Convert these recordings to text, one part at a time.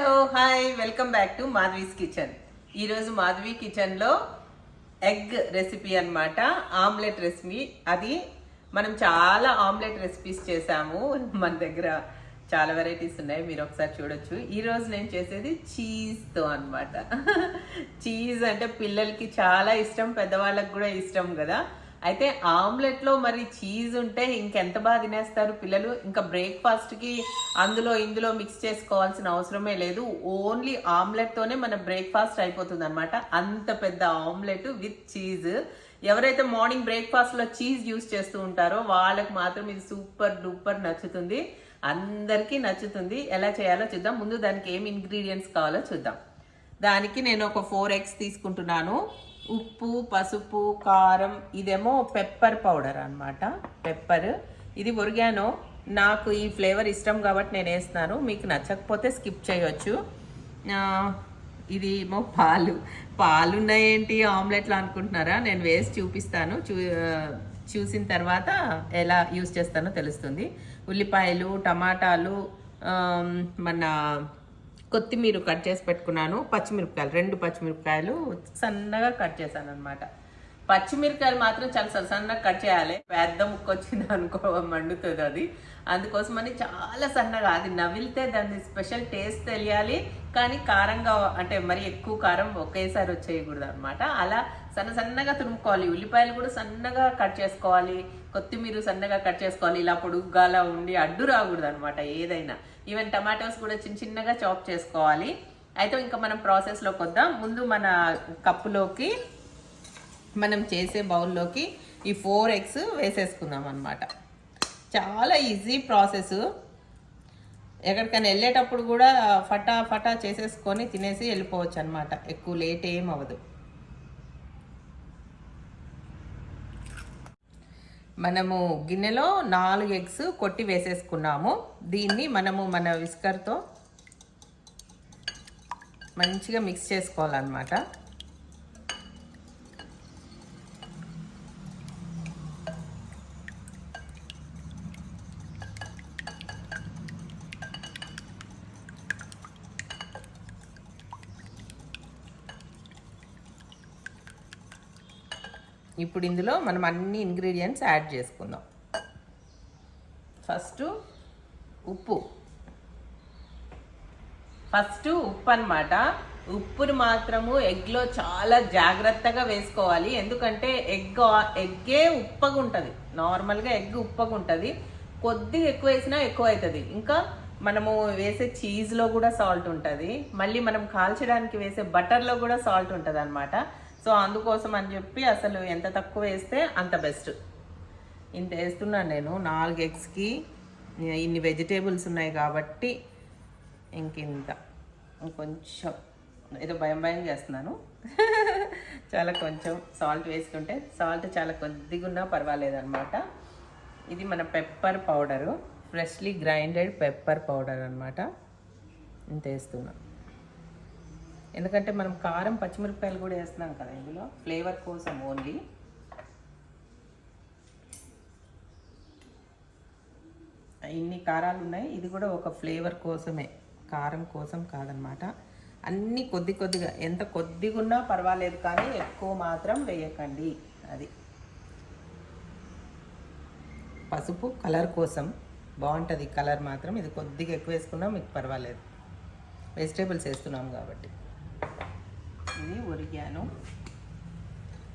Hello hi welcome back to Madhavi's kitchen. ఈరోజు మాధవి కిచెన్లో egg recipe అన్నమాట. Omelette recipe. అది మనం చాలా ఆమ్లెట్ రెసిపీస్ చేసాము. మన దగ్గర చాలా వెరైటీస్ ఉన్నాయి. మీరు ఒకసారి చూడొచ్చు. ఈరోజు నేను చేసేది చీజ్తో అన్నమాట. చీజ్ అంటే పిల్లలకి చాలా ఇష్టం పెద్దవాళ్ళకి కూడా ఇష్టం కదా. అయితే ఆమ్లెట్లో మరి చీజ్ ఉంటే ఇంకెంత బాగా తినేస్తారు పిల్లలు? ఇంకా బ్రేక్ఫాస్ట్కి అందులో ఇందులో మిక్స్ చేసుకోవాల్సిన అవసరమే లేదు. ఓన్లీ ఆమ్లెట్తోనే మన బ్రేక్ఫాస్ట్ అయిపోతుంది అనమాట అంత పెద్ద ఆమ్లెట్ విత్ చీజ్. ఎవరైతే మార్నింగ్ బ్రేక్ఫాస్ట్లో చీజ్ యూస్ చేస్తూ ఉంటారో వాళ్ళకి మాత్రం ఇది సూపర్ డూపర్ నచ్చుతుంది. అందరికీ నచ్చుతుంది. ఎలా చేయాలో చూద్దాం. ముందు దానికి ఏం ఇంగ్రీడియంట్స్ కావాలో చూద్దాం. దానికి నేను ఒక ఫోర్ ఎగ్స్ తీసుకుంటున్నాను. ఉప్పు పసుపు కారం ఇదేమో పెప్పర్ పౌడర్ అనమాట పెప్పర్. ఇది ఒరిగానో నాకు ఈ ఫ్లేవర్ ఇష్టం కాబట్టి నేను వేస్తున్నాను. మీకు నచ్చకపోతే స్కిప్ చేయొచ్చు. ఇది ఏమో పాలు. పాలు ఉన్నాయేంటి ఆమ్లెట్లు అనుకుంటున్నారా? నేను వేసి చూపిస్తాను. చూ చూసిన తర్వాత ఎలా యూస్ చేస్తానో తెలుస్తుంది. ఉల్లిపాయలు టమాటాలు మన కొత్తిమీర కట్ చేసి పెట్టుకున్నాను. పచ్చిమిరపకాయలు రెండు పచ్చిమిరపకాయలు సన్నగా కట్ చేశాను అనమాట పచ్చిమిరపకాయలు మాత్రం చాలా సన్నగా కట్ చేయాలి. పెద్ద ముక్క వచ్చింది అనుకో మండుతుంది అది. అందుకోసమని చాలా సన్నగా అది నవిలితే దాని స్పెషల్ టేస్ట్ తెలియాలి. కానీ కారంగా అంటే మరి ఎక్కువ కారం ఒకేసారి వచ్చేయకూడదు అనమాట అలా సన్న సన్నగా తురుముకోవాలి. ఉల్లిపాయలు కూడా సన్నగా కట్ చేసుకోవాలి. కొత్తిమీర సన్నగా కట్ చేసుకోవాలి. ఇలా పొడుగ్గాలా ఉండి అడ్డు రాకూడదు అనమాట ఏదైనా. ఈవెన్ టమాటోస్ కూడా చిన్న చిన్నగా చాప్ చేసుకోవాలి. అయితే ఇంకా మనం ప్రాసెస్లోకి వద్దాం. ముందు మన కప్పులోకి మనం చేసే బౌల్లోకి ఈ ఫోర్ ఎగ్స్ వేసేసుకుందాం అనమాట చాలా ఈజీ ప్రాసెస్ ఎక్కడికైనా వెళ్ళేటప్పుడు కూడా ఫటా ఫటా చేసేసుకొని తినేసి వెళ్ళిపోవచ్చు అనమాట ఎక్కువ లేట్ ఏం అవ్వదు. మనము గిన్నెలో నాలుగు ఎగ్స్ కొట్టి వేసేసుకున్నాము. దీన్ని మనము మన విస్కర్తో మంచిగా మిక్స్ చేసుకోవాలన్నమాట. ఇప్పుడు ఇందులో మనం అన్ని ఇంగ్రీడియంట్స్ యాడ్ చేసుకుందాం. ఫస్ట్ ఉప్పు. ఫస్ట్ ఉప్పు అనమాట ఉప్పుని మాత్రము ఎగ్లో చాలా జాగ్రత్తగా వేసుకోవాలి. ఎందుకంటే ఎగ్ ఎగ్గే ఉప్పగా ఉంటుంది నార్మల్గా ఎగ్ ఉప్పగా ఉంటుంది కొద్దిగా ఎక్కువ వేసినా ఎక్కువ అవుతుంది ఇంకా మనము వేసే చీజ్లో కూడా సాల్ట్ ఉంటుంది. మళ్ళీ మనం కాల్చడానికి వేసే బటర్లో కూడా సాల్ట్ ఉంటుంది అనమాట సో అందుకోసం అని చెప్పి అసలు ఎంత తక్కువ వేస్తే అంత బెస్ట్. ఇంత వేస్తున్నాను నేను నాలుగు ఎగ్స్కి. ఇన్ని వెజిటేబుల్స్ ఉన్నాయి కాబట్టి ఇంకింత ఇంకొంచెం ఏదో భయం భయం చేస్తున్నాను. చాలా కొంచెం సాల్ట్ వేసుకుంటే సాల్ట్ చాలా కొద్దిగా ఉన్నా పర్వాలేదనమాట ఇది మన pepper powder freshly grinded pepper powder అనమాట ఇంత వేస్తున్నాను ఎందుకంటే మనం కారం పచ్చిమిరపకాయలు కూడా వేస్తున్నాం కదా ఇందులో. ఫ్లేవర్ కోసం ఓన్లీ ఇన్ని కారాలు ఉన్నాయి. ఇది కూడా ఒక ఫ్లేవర్ కోసమే. కారం కోసం కాదనమాట. అన్నీ కొద్ది కొద్దిగా ఎంత కొద్దిగా ఉన్నా పర్వాలేదు కానీ ఎక్కువ మాత్రం వేయకండి. అది. పసుపు కలర్ కోసం బాగుంటుంది. కలర్ మాత్రం ఇది కొద్దిగా ఎక్కువ వేసుకున్నా మీకు పర్వాలేదు. వెజిటేబుల్స్ వేస్తున్నాం కాబట్టి. ఇది ఒరిగాను.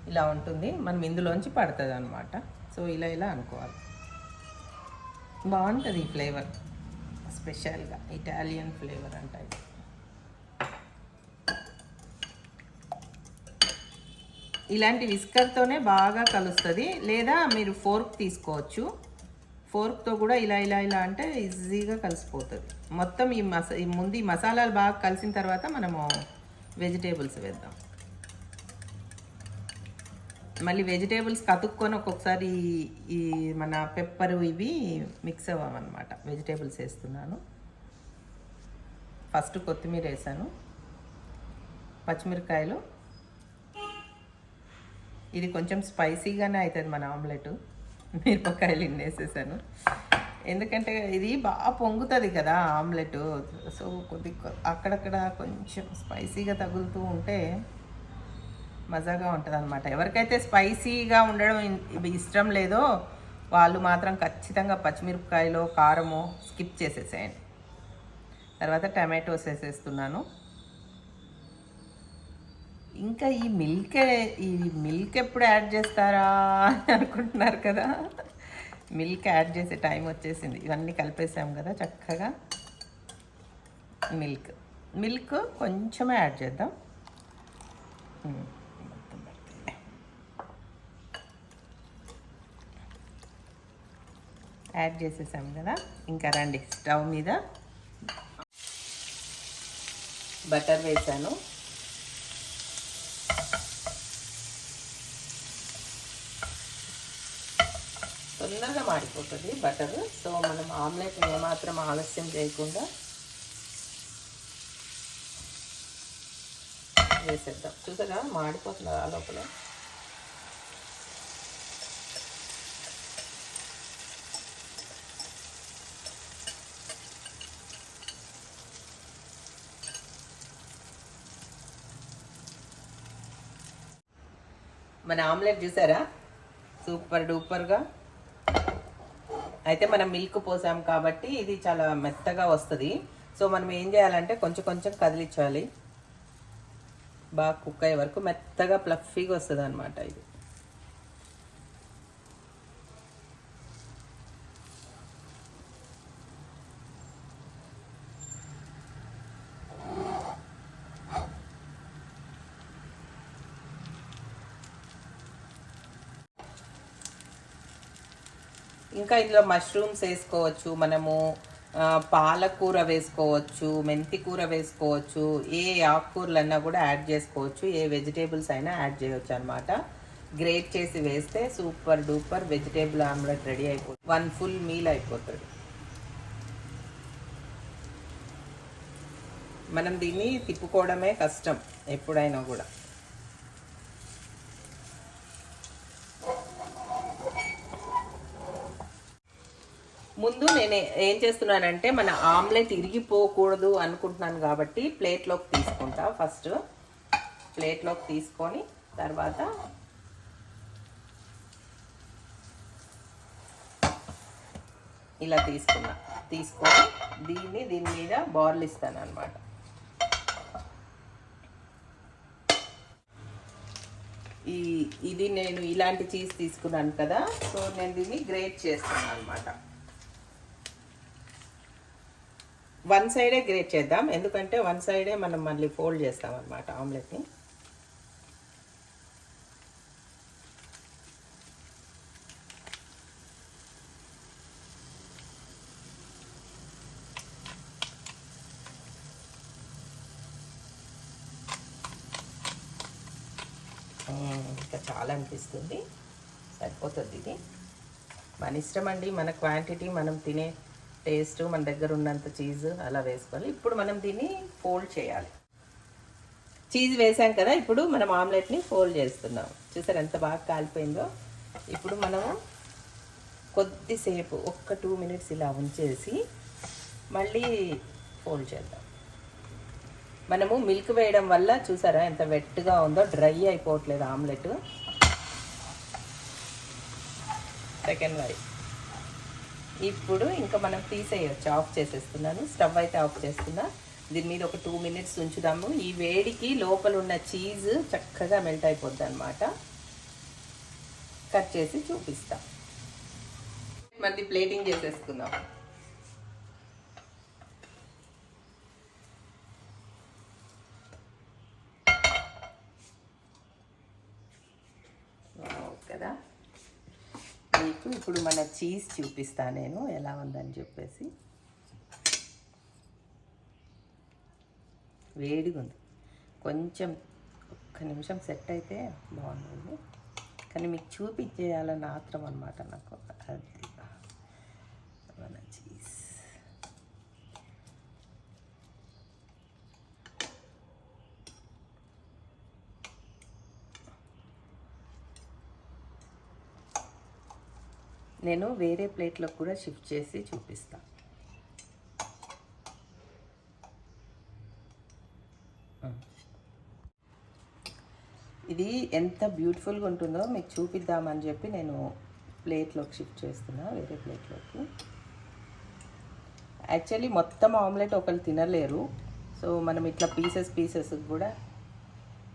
ఇలా ఉంటుంది. మనం ఇందులోంచి పడుతుంది అనమాట సో ఇలా ఇలా అనుకోవాలి. బాగుంటుంది ఈ ఫ్లేవర్. స్పెషల్గా ఇటాలియన్ ఫ్లేవర్ అంట ఇది. ఇలాంటి విస్కర్తోనే బాగా కలుస్తుంది. లేదా మీరు ఫోర్క్ తీసుకోవచ్చు. ఫోర్క్తో కూడా ఇలా ఇలా ఇలా అంటే ఈజీగా కలిసిపోతుంది. మొత్తం ఈ మస ఈ ముందు ఈ మసాలాలు బాగా కలిసిన తర్వాత మనము వెజిటేబుల్స్ వేద్దాం. మళ్ళీ వెజిటేబుల్స్ కతుక్కొని ఒక్కొక్కసారి ఈ- మన పెప్పరు ఇవి మిక్స్ అవ్వమన్నమాట. వెజిటేబుల్స్ వేస్తున్నాను. ఫస్ట్ కొత్తిమీర వేసాను. పచ్చిమిరకాయలు ఇది కొంచెం స్పైసీగానే అవుతుంది మన ఆమ్లెట్. మిరపకాయలు ఇన్ని వేసేసాను ఎందుకంటే ఇది బాగా పొంగుతుంది కదా ఆమ్లెట్. సో కొద్ది అక్కడక్కడ కొంచెం స్పైసీగా తగులుతూ ఉంటే మజాగా ఉంటుంది అనమాట ఎవరికైతే స్పైసీగా ఉండడం ఇష్టం లేదో వాళ్ళు మాత్రం ఖచ్చితంగా పచ్చిమిరపకాయలో కారము స్కిప్ చేసేసేయండి. తర్వాత టమాటోస్ వేసేస్తున్నాను. ఇంకా ఈ మిల్క్ ఈ మిల్క్ ఎప్పుడు యాడ్ చేస్తారా అని అనుకుంటున్నారు కదా. మిల్క్ యాడ్ చేసే టైం వచ్చేసింది. ఇవన్నీ కలిపేసాం కదా చక్కగా మిల్క్. మిల్క్ కొంచెమే యాడ్ చేద్దాం. యాడ్ చేసేసాం కదా ఇంకా రండి స్టవ్ మీద బటర్ వేసాను. మాడిపోతుంది. బటర్ సో మనం ఆమ్లెట్ ఏమాత్రం ఆలస్యం చేయకుండా వేసేద్దాం. చూసారా? మాడిపోతుంది ఆ లోపల. మన ఆమ్లెట్ చూసారా? సూపర్ డూపర్గా. అయితే మనం మిల్క్ పోసాం కాబట్టి ఇది చాలా మెత్తగా వస్తుంది. సో మనం ఏం చేయాలంటే కొంచెం కొంచెం కదిలించాలి. బాగా కుక్ అయ్యే వరకు మెత్తగా ప్లఫీగా వస్తుంది అనమాట ఇది. ఇంకా ఇందులో మష్రూమ్స్ వేసుకోవచ్చు మనము పాలకూర వేసుకోవచ్చు మెంతి కూర వేసుకోవచ్చు ఏ ఆకుకూరలన్నా కూడా యాడ్ చేసుకోవచ్చు ఏ వెజిటేబుల్స్ అయినా యాడ్ చేయవచ్చు అనమాట గ్రేట్ చేసి వేస్తే super duper vegetable omelette ready అయిపోతుంది. వన్ ఫుల్ మీల్ అయిపోతుంది. మనం దీన్ని తిప్పుకోవడమే కష్టం ఎప్పుడైనా కూడా ముందు నేను ఏం చేస్తున్నానంటే మన ఆమ్లెట్ ఇరిగిపోకూడదు అనుకుంటున్నాను కాబట్టి ప్లేట్లోకి తీసుకుంటా. ఫస్ట్ ప్లేట్లోకి తీసుకొని తర్వాత ఇలా తీసుకున్నా. తీసుకొని దీన్ని దీని మీద బార్లు ఇస్తాను అనమాట ఈ ఇది నేను ఇలాంటి చీజ్ తీసుకున్నాను కదా సో నేను దీన్ని గ్రేట్ చేస్తాను అనమాట వన్ సైడే గ్రేట్ చేద్దాం. ఎందుకంటే వన్ సైడే మనం మళ్ళీ ఫోల్డ్ చేస్తాం అనమాట ఆమ్లెట్ని ఇంకా చాలా అనిపిస్తుంది. సరిపోతుంది ఇది. మన ఇష్టం అండి మన క్వాంటిటీ మనం తినే టేస్ట్ మన దగ్గర ఉన్నంత చీజ్ అలా వేసుకోవాలి. ఇప్పుడు మనం దీన్ని ఫోల్డ్ చేయాలి. చీజ్ వేసాం కదా ఇప్పుడు మనం ఆమ్లెట్ని ఫోల్డ్ చేస్తున్నాం. చూసారు ఎంత బాగా కాలిపోయిందో? ఇప్పుడు మనము కొద్దిసేపు ఒక్క టూ మినిట్స్ ఇలా ఉంచేసి మళ్ళీ ఫోల్డ్ చేద్దాం. మనము మిల్క్ వేయడం వల్ల చూసారా ఎంత వెట్గా ఉందో? డ్రై అయిపోవట్లేదు ఆమ్లెట్. సెకండ్ వై. ఇప్పుడు ఇంకా మనం తీసేయచ్చు. ఆఫ్ చేసేస్తున్నాను. స్టవ్ అయితే ఆఫ్ చేస్తున్నా. దీని మీద ఒక టూ మినిట్స్ ఉంచుదాము. ఈ వేడికి లోపల ఉన్న చీజ్ చక్కగా మెల్ట్ అయిపోద్ది అనమాట కట్ చేసి చూపిస్తాం. మళ్ళీ ప్లేటింగ్ చేసేసుకుందాం వావ్, కదా మీకు ఇప్పుడు మన చీజ్ చూపిస్తా నేను ఎలా ఉందని చెప్పేసి. వేడిగా ఉంది. కొంచెం ఒక్క నిమిషం సెట్ అయితే బాగుంటుంది. కానీ మీకు చూపించేయాలని ఆత్రం అనమాట నాకు అది మన చీజ్ నేను వేరే ప్లేట్లో కూడా షిఫ్ట్ చేసి చూపిస్తాను ఇది ఎంత బ్యూటిఫుల్గా ఉంటుందో మీకు చూపిద్దామని చెప్పి నేను ప్లేట్లోకి షిఫ్ట్ చేస్తున్నా వేరే ప్లేట్లోకి. యాక్చువల్లీ మొత్తం ఆమ్లెట్ ఒకరు తినలేరు. సో మనం ఇట్లా పీసెస్ పీసెస్ కూడా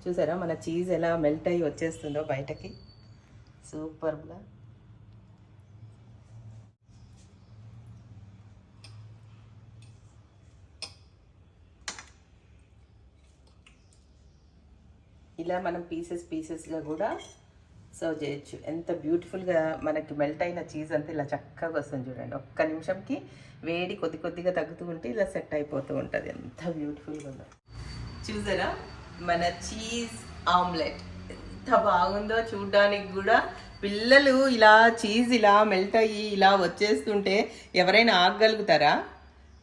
చూసారా మన చీజ్ ఎలా మెల్ట్ అయ్యి వచ్చేస్తుందో బయటకి. సూపర్గా ఇలా మనం పీసెస్ పీసెస్గా కూడా సర్వ్ చేయొచ్చు. ఎంత బ్యూటిఫుల్గా మనకి మెల్ట్ అయిన చీజ్ అంతా ఇలా చక్కగా వస్తుంది చూడండి. ఒక్క నిమిషంకి వేడి కొద్ది కొద్దిగా తగ్గుతూ ఉంటే ఇలా సెట్ అయిపోతూ ఉంటుంది. ఎంత బ్యూటిఫుల్గా ఉందో. చూసారా? మన చీజ్ ఆమ్లెట్. ఎంత బాగుందో చూడడానికి కూడా పిల్లలు ఇలా చీజ్ ఇలా మెల్ట్ అయ్యి ఇలా వచ్చేస్తుంటే ఎవరైనా ఆగగలుగుతారా?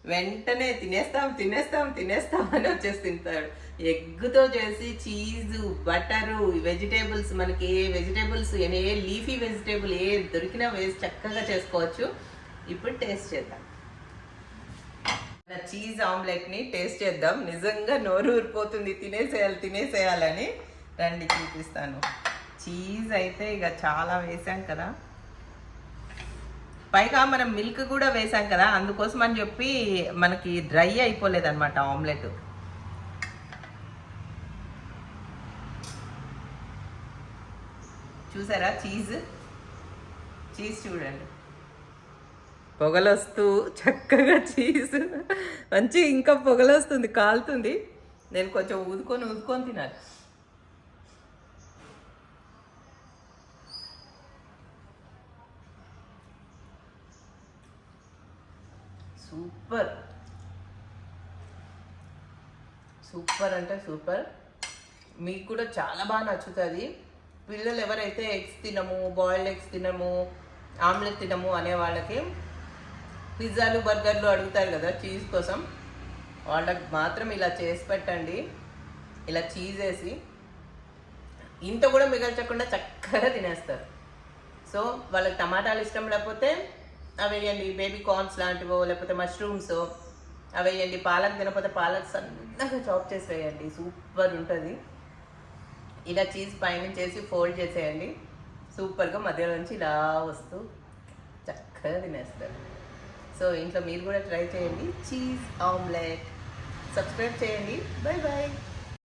వెంటనే తినేస్తాం తినేస్తాం తినేస్తాం అని వచ్చేసి తింటాడు ఎగ్గుతో చేసి చీజు బటరు వెజిటేబుల్స్ మనకి ఏ వెజిటేబుల్స్ ఏ లీఫీ వెజిటేబుల్ ఏ దొరికినా వేసి చక్కగా చేసుకోవచ్చు. ఇప్పుడు టేస్ట్ చేద్దాం. చీజ్ ఆమ్లెట్ని టేస్ట్ చేద్దాం. నిజంగా నోరు ఊరిపోతుంది. తినేసేయాలి తినేసేయాలని. రండి చూపిస్తాను. చీజ్ అయితే ఇక చాలా వేసాం కదా. పైగా మనం మిల్క్ కూడా వేసాం కదా. అందుకోసం అని చెప్పి మనకి డ్రై అయిపోలేదు అనమాట ఆమ్లెట్. చూసారా? చీజ్. చీజ్ చూడండి. పొగలొస్తూ చక్కగా చీజ్. మంచి ఇంకా పొగలొస్తుంది కాలుతుంది. నేను కొంచెం ఊదుకొని ఊదుకొని తినాలి. సూపర్. సూపర్ అంటే సూపర్. మీకు కూడా చాలా బాగా నచ్చుతుంది. పిల్లలు ఎవరైతే ఎగ్స్ తినము బాయిల్డ్ ఎగ్స్ తినము ఆమ్లెట్ తినము అనే వాళ్ళకి పిజ్జాలు బర్గర్లు అడుగుతారు కదా చీజ్ కోసం. వాళ్ళకి మాత్రం ఇలా చేసి పెట్టండి. ఇలా చీజ్ వేసి. ఇంత కూడా మిగల్చకుండా చక్కగా తినేస్తారు. సో వాళ్ళకి టమాటాలు ఇష్టం లేకపోతే అవి వేయండి. బేబీ కార్న్స్ లాంటివో లేకపోతే మష్రూమ్స్ అవి వేయండి. పాలక్ తినకపోతే పాలక్ సన్నగా చాప్ చేసి వేయండి. సూపర్ ఉంటుంది. ఇలా చీజ్ పైన చేసి ఫోల్డ్ చేసేయండి. సూపర్గా మధ్యలో నుంచి ఇలా వస్తూ చక్కగా తినేస్తారు. సో ఇంట్లో మీరు కూడా ట్రై చేయండి. చీజ్ ఆమ్లెట్ సబ్స్క్రైబ్ చేయండి. Bye bye